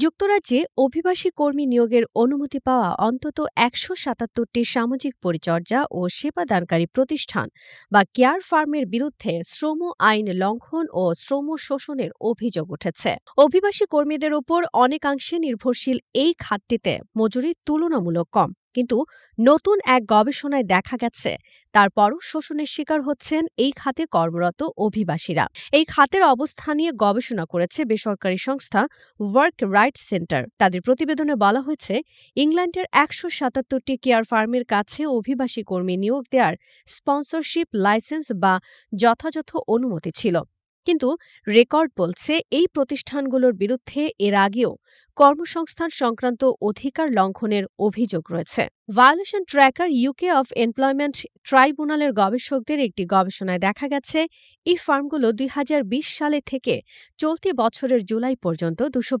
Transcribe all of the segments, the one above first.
যুক্তরাজ্যে অভিবাসী কর্মী নিয়োগের অনুমতি পাওয়া অন্তত একশো সাতাত্তরটি সামাজিক পরিচর্যা ও সেবাদানকারী প্রতিষ্ঠান বা কেয়ার ফার্মের বিরুদ্ধে শ্রম আইন লঙ্ঘন ও শ্রম শোষণের অভিযোগ উঠেছে। অভিবাসী কর্মীদের ওপর অনেকাংশে নির্ভরশীল এই খাতটিতে মজুরি তুলনামূলক কম। কিন্তু নতুন এক গবেষণায় দেখা গেছে, তারপরও শোষণের শিকার হচ্ছেন এই খাতে কর্মরত অভিবাসীরা। এই খাতের অবস্থা নিয়ে গবেষণা করেছে বেসরকারি সংস্থা ওয়ার্ক রাইটস সেন্টার। তাদের প্রতিবেদনে বলা হয়েছে, ইংল্যান্ডের একশো সাতাত্তরটি কেয়ার ফার্মের কাছে অভিবাসী কর্মী নিয়োগ দেওয়ার স্পন্সরশিপ লাইসেন্স বা যথাযথ অনুমতি ছিল। কিন্তু রেকর্ড বলছে, এই প্রতিষ্ঠানগুলোর বিরুদ্ধে এর আগেও কর্মসংস্থান সংক্রান্ত অধিকার লঙ্ঘনের অভিযোগ রয়েছে। Violation tracker UK of employment ট্রাইব্যুনালের গবেষকদের একটি গবেষণায় দেখা গেছে, এই ফার্মগুলো দুই হাজার বিশ সালে থেকে চলতি বছরের জুলাই পর্যন্ত দুশো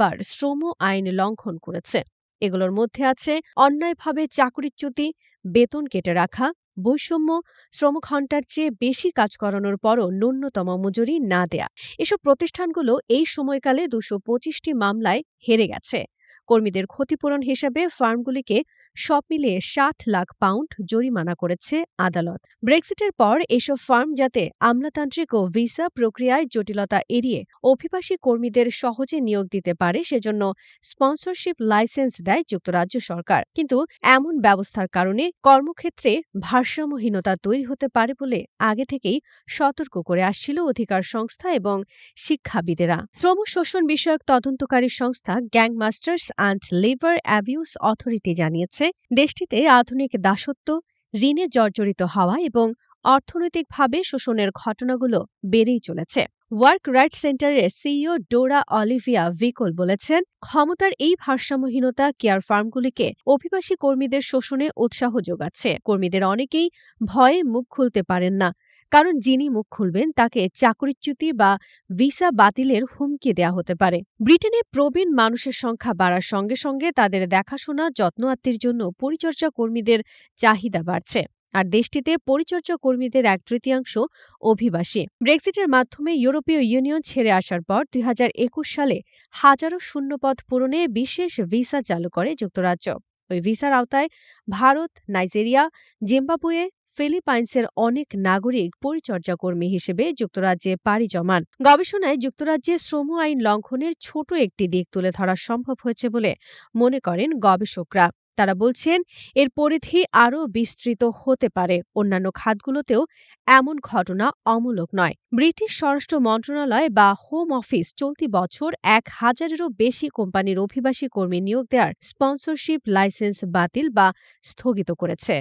বার শ্রম আইন লঙ্ঘন করেছে। এগুলোর মধ্যে আছে, অন্যায়ভাবে চাকরিচ্যুতি, বেতন কেটে রাখা বৈষম্য শ্রমঘণ্টার চেয়ে বেশি কাজ করানোর পরও ন্যূনতম মজুরি না দেয়া। এসব প্রতিষ্ঠানগুলো এই সময়কালে দুশো পঁচিশটি মামলায় হেরে গেছে। কর্মীদের ক্ষতিপূরণ হিসেবে ফার্মগুলিকে সব মিলিয়ে ষাট লাখ পাউন্ড জরিমানা করেছে আদালত। ব্রেক্সিটের পর এসব ফার্ম যাতে আমলাতান্ত্রিক ও ভিসা প্রক্রিয়ায় জটিলতা এড়িয়ে অভিবাসী কর্মীদের সহজে নিয়োগ দিতে পারে সেজন্য স্পন্সরশিপ লাইসেন্স দেয় যুক্তরাজ্য সরকার। কিন্তু এমন ব্যবস্থার কারণে কর্মক্ষেত্রে ভারসাম্যহীনতা তৈরি হতে পারে বলে আগে থেকেই সতর্ক করে আসছিল অধিকার সংস্থা এবং শিক্ষাবিদেরা। শ্রম শোষণ বিষয়ক তদন্তকারী সংস্থা gangmasters and labour abuse authority জানিয়েছে দেশটিতে আধুনিক দাসত্ব, ঋণে জর্জরিত হওয়া এবং অর্থনৈতিকভাবে শোষণের ঘটনাগুলো বেড়েই চলেছে। ওয়ার্ক রাইট সেন্টারের সিইও ডোরা অলিভিয়া ভিকোল বলেছেন, ক্ষমতার এই ভারসাম্যহীনতা কেয়ার ফার্মগুলিকে অভিবাসী কর্মীদের শোষণে উৎসাহ যোগাচ্ছে। কর্মীদের অনেকেই ভয়ে মুখ খুলতে পারেন না। কারণ যিনি মুখ খুলবেন, তাকে চাকরিচ্যুতি বা ভিসা বাতিলের হুমকি দেয়া হতে পারে। ব্রিটেনে প্রবীণ মানুষের সংখ্যা বাড়ার সঙ্গে সঙ্গে তাদের দেখাশোনা, যত্ন আত্মীর জন্য পরিচর্যা কর্মীদের চাহিদা বাড়ছে। আর দেশটিতে পরিচর্যা কর্মীদের এক তৃতীয়াংশ অভিবাসী। ব্রেক্সিটের মাধ্যমে ইউরোপীয় ইউনিয়ন ছেড়ে আসার পর দুই হাজার একুশ সালে হাজারো শূন্যপদ পূরণে বিশেষ ভিসা চালু করে যুক্তরাজ্য। ওই ভিসার আওতায় ভারত, নাইজেরিয়া, জিম্বাবুয়ে ফিলিপাইন্সের অনেক নাগরিক পরিচর্যা কর্মী হিসেবে যুক্তরাজ্যে পাড়ি জমান। গবেষণায় যুক্তরাজ্যে শ্রম আইন লঙ্ঘনের ছোট একটি দিক তুলে ধরা সম্ভব হয়েছে বলে মনে করেন গবেষকরা। তারা বলছেন, এর পরিধি আরও বিস্তৃত হতে পারে। অন্যান্য খাতগুলোতেও এমন ঘটনা অমূলক নয়। ব্রিটিশ স্বরাষ্ট্র মন্ত্রণালয় বা হোম অফিস চলতি বছর এক হাজারেরও বেশি কোম্পানির অভিবাসী কর্মী নিয়োগ দেওয়ার স্পন্সরশিপ লাইসেন্স বাতিল বা স্থগিত করেছে।